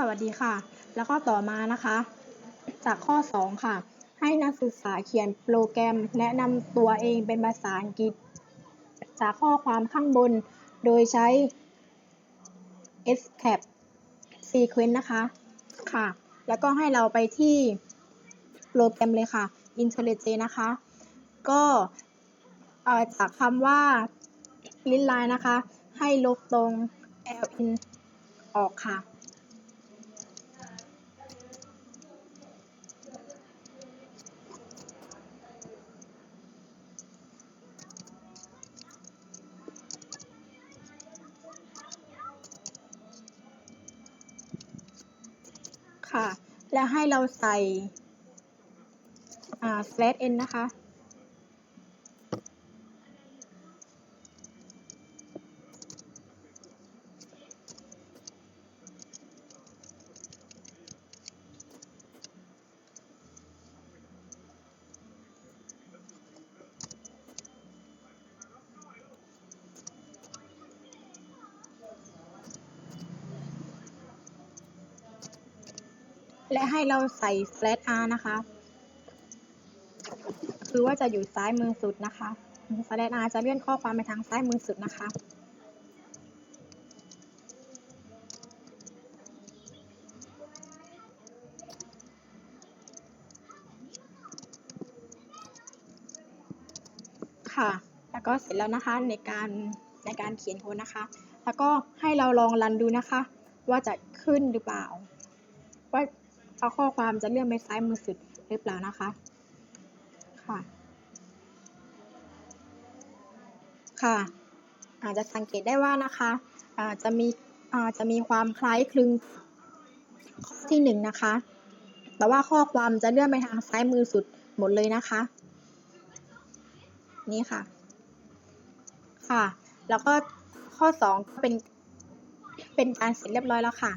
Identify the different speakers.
Speaker 1: สวัสดีค่ะ แล้วก็ต่อมานะคะ จากข้อ 2 ค่ะ ให้นักศึกษาเขียนโปรแกรม แนะนำตัวเองเป็นภาษาอังกฤษ จากข้อความข้างบนโดยใช้ escape sequence นะคะ ค่ะ แล้วก็ให้เราไปที่โปรแกรมเลยค่ะ IntelliJ นะคะ ก็จากคำว่าลิ้นลายนะคะ ให้ลบตรง ln ออกค่ะ ค่ะ แล้วให้เราใส่อ่า slash n นะคะ และให้เราใส่ slash r นะคะ คือว่าจะอยู่ซ้ายมือสุดนะคะ slash r จะเลื่อนข้อความไปทางซ้ายมือสุดนะคะ ค่ะ แล้วก็เสร็จแล้วนะคะในการในการเขียนโค้ดนะคะ แล้วก็ให้เราลองรันดูนะคะ ว่าจะขึ้นหรือเปล่าว่า เอาข้อความจะเลื่อนไปซ้ายมือสุดหรือเปล่านะคะ ค่ะ ค่ะ อาจจะสังเกตได้ว่านะคะอาจะมีอาจะมีความคล้ายคลึงข้อที่หนึ่งนะคะ แต่ว่าข้อความจะเลื่อนไปทางซ้ายมือสุดหมดเลยนะคะ นี่ค่ะ ค่ะ แล้วก็ข้อสองก็เป็นเป็นการเสร็จเรียบร้อยแล้วค่ะ